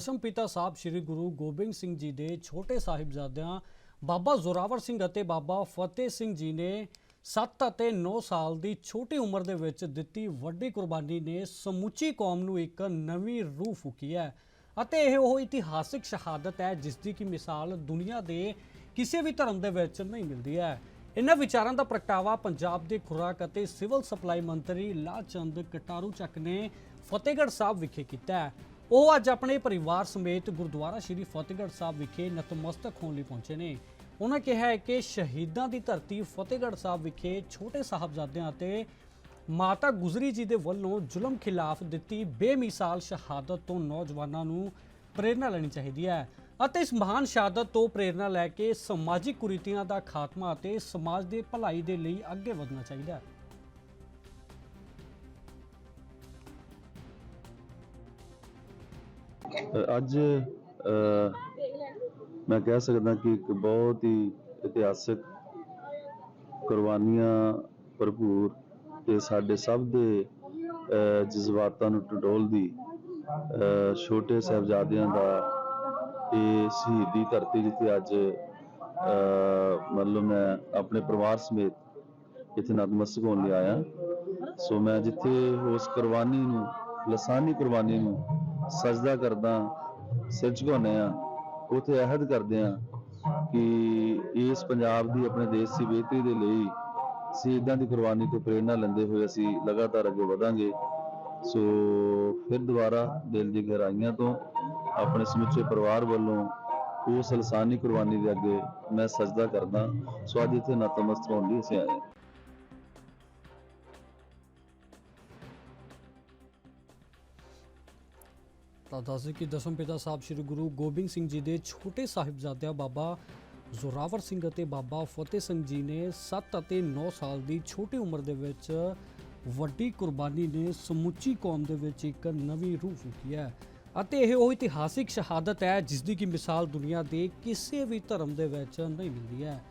ਦਸਮ ਪਿਤਾ ਸਾਹਿਬ ਸ੍ਰੀ ਗੁਰੂ ਗੋਬਿੰਦ ਸਿੰਘ ਜੀ ਦੇ ਛੋਟੇ ਸਾਹਿਬਜ਼ਾਦਿਆਂ ਬਾਬਾ ਜ਼ੋਰਾਵਰ ਸਿੰਘ ਅਤੇ ਬਾਬਾ ਫਤਿਹ ਸਿੰਘ ਜੀ ਨੇ 7 ਅਤੇ 9 ਸਾਲ ਦੀ ਛੋਟੀ ਉਮਰ ਦੇ ਵਿੱਚ ਦਿੱਤੀ ਵੱਡੀ ਕੁਰਬਾਨੀ ਨੇ ਸਮੁੱਚੀ ਕੌਮ ਨੂੰ ਇੱਕ ਨਵੀਂ ਰੂਹ ਫੂਕੀ ਹੈ। ਅਤੇ ਇਹ ਉਹ ਇਤਿਹਾਸਿਕ ਸ਼ਹਾਦਤ ਹੈ ਜਿਸ ਦੀ ਕਿ ਮਿਸਾਲ ਦੁਨੀਆ ਦੇ ਕਿਸੇ ਵੀ ਧਰਮ ਦੇ ਵਿੱਚ ਨਹੀਂ ਮਿਲਦੀ ਹੈ। ਇਹਨਾਂ ਵਿਚਾਰਾਂ ਦਾ ਪ੍ਰਗਟਾਵਾ ਪੰਜਾਬ ਦੇ ਖੁਰਾਕ ਅਤੇ ਸਿਵਲ ਸਪਲਾਈ ਮੰਤਰੀ ਲਾਚੰਦ ਕਟਾਰੂ ਚੱਕ ਨੇ ਫਤਿਹਗੜ੍ਹ ਸਾਹਿਬ ਵਿਖੇ ਕੀਤਾ ਹੈ। ਉਹ ਅੱਜ ਆਪਣੇ ਪਰਿਵਾਰ ਸਮੇਤ ਗੁਰਦੁਆਰਾ ਸ਼੍ਰੀ ਫਤਿਹਗੜ੍ਹ ਸਾਹਿਬ ਵਿਖੇ ਨਤਮਸਤਕ ਹੋਣ ਲਈ ਪਹੁੰਚੇ ਨੇ। ਉਹਨਾਂ ਕਿਹਾ ਹੈ ਕਿ ਸ਼ਹੀਦਾਂ ਦੀ ਧਰਤੀ ਫਤਿਹਗੜ੍ਹ ਸਾਹਿਬ ਵਿਖੇ ਛੋਟੇ ਸਾਹਿਬਜ਼ਾਦਿਆਂ ਅਤੇ ਮਾਤਾ ਗੁਜਰੀ ਜੀ ਦੇ ਵੱਲੋਂ ਜ਼ੁਲਮ ਖਿਲਾਫ ਦਿੱਤੀ ਬੇਮਿਸਾਲ ਸ਼ਹਾਦਤ ਤੋਂ ਨੌਜਵਾਨਾਂ ਨੂੰ ਪ੍ਰੇਰਣਾ ਲੈਣੀ ਚਾਹੀਦੀ ਹੈ ਅਤੇ ਇਸ ਮਹਾਨ ਸ਼ਹਾਦਤ ਤੋਂ ਪ੍ਰੇਰਣਾ ਲੈ ਕੇ ਸਮਾਜਿਕ ਕੁਰੀਤੀਆਂ ਦਾ ਖਾਤਮਾ ਅਤੇ ਸਮਾਜ ਦੇ ਭਲਾਈ ਦੇ ਲਈ ਅੱਗੇ ਵਧਣਾ ਚਾਹੀਦਾ ਹੈ। ਅੱਜ ਅ, ਮੈਂ ਕਹਿ ਸਕਦਾ ਕਿ ਇੱਕ ਬਹੁਤ ਹੀ ਇਤਿਹਾਸਕ ਕੁਰਬਾਨੀਆਂ ਭਰਪੂਰ ਤੇ ਸਾਡੇ ਸਭ ਦੇ ਜਜ਼ਬਾਤਾਂ ਨੂੰ ਟਟੋਲਦੀ ਅ, ਛੋਟੇ ਸਾਹਿਬਜ਼ਾਦਿਆਂ ਦਾ ਇਹ ਸ਼ਹੀਦੀ ਧਰਤੀ ਜਿੱਥੇ ਅੱਜ ਅ, ਮਤਲਬ ਮੈਂ ਆਪਣੇ ਪਰਿਵਾਰ ਸਮੇਤ ਇੱਥੇ ਨਤਮਸਤਕ ਹੋਣ ਲਈ ਆਇਆ। ਸੋ ਮੈਂ ਜਿੱਥੇ ਉਸ ਕੁਰਬਾਨੀ ਨੂੰ ਲਸਾਨੀ ਕੁਰਬਾਨੀ ਨੂੰ ਸਜਦਾ ਕਰਦਾ ਸਿਰ ਝੁਕਾਉਂਦੇ ਆ ਉਥੇ ਅਹਿਦ ਕਰਦੇ ਆ ਕਿ ਇਸ ਪੰਜਾਬ ਦੀ ਆਪਣੇ ਦੇਸ਼ ਦੀ ਬਿਹਤਰੀ ਦੇ ਲਈ ਸ਼ਹੀਦਾਂ ਦੀ ਕੁਰਬਾਨੀ ਤੋਂ ਪ੍ਰੇਰਣਾ ਲੈਂਦੇ ਹੋਏ ਅਸੀਂ ਲਗਾਤਾਰ ਅੱਗੇ ਵਧਾਂਗੇ। ਸੋ ਫਿਰ ਦੁਬਾਰਾ ਦਿਲ ਦੀ ਗਹਿਰਾਈਆਂ ਤੋਂ ਆਪਣੇ ਸਮੁੱਚੇ ਪਰਿਵਾਰ ਵੱਲੋਂ ਉਸ ਲਸਾਨੀ ਕੁਰਬਾਨੀ ਦੇ ਅੱਗੇ ਮੈਂ ਸਜਦਾ ਕਰਦਾ। ਸੋ ਅੱਜ ਇੱਥੇ ਨਤਮਸਤਕ ਹੋਣ ਲਈ ਅਸੀਂ ਆਏ ਤਾਂ ਦੱਸਦੇ ਕਿ ਦਸਮ ਪਿਤਾ ਸਾਹਿਬ ਸ੍ਰੀ ਗੁਰੂ ਗੋਬਿੰਦ ਸਿੰਘ ਜੀ ਦੇ ਛੋਟੇ ਸਾਹਿਬਜ਼ਾਦਿਆਂ ਬਾਬਾ ਜ਼ੋਰਾਵਰ ਸਿੰਘ ਅਤੇ ਬਾਬਾ ਫਤਿਹ ਸਿੰਘ ਜੀ ਨੇ 7 ਅਤੇ 9 ਸਾਲ ਦੀ ਛੋਟੀ ਉਮਰ ਦੇ ਵਿੱਚ ਵੱਡੀ ਕੁਰਬਾਨੀ ਨੇ ਸਮੁੱਚੀ ਕੌਮ ਦੇ ਵਿੱਚ ਇੱਕ ਨਵੀਂ ਰੂਹ ਫੂਕੀ ਹੈ। ਅਤੇ ਇਹ ਉਹ ਇਤਿਹਾਸਿਕ ਸ਼ਹਾਦਤ ਹੈ ਜਿਸ ਦੀ ਕਿ ਮਿਸਾਲ ਦੁਨੀਆ ਦੇ ਕਿਸੇ ਵੀ ਧਰਮ ਦੇ ਵਿੱਚ ਨਹੀਂ ਮਿਲਦੀ ਹੈ।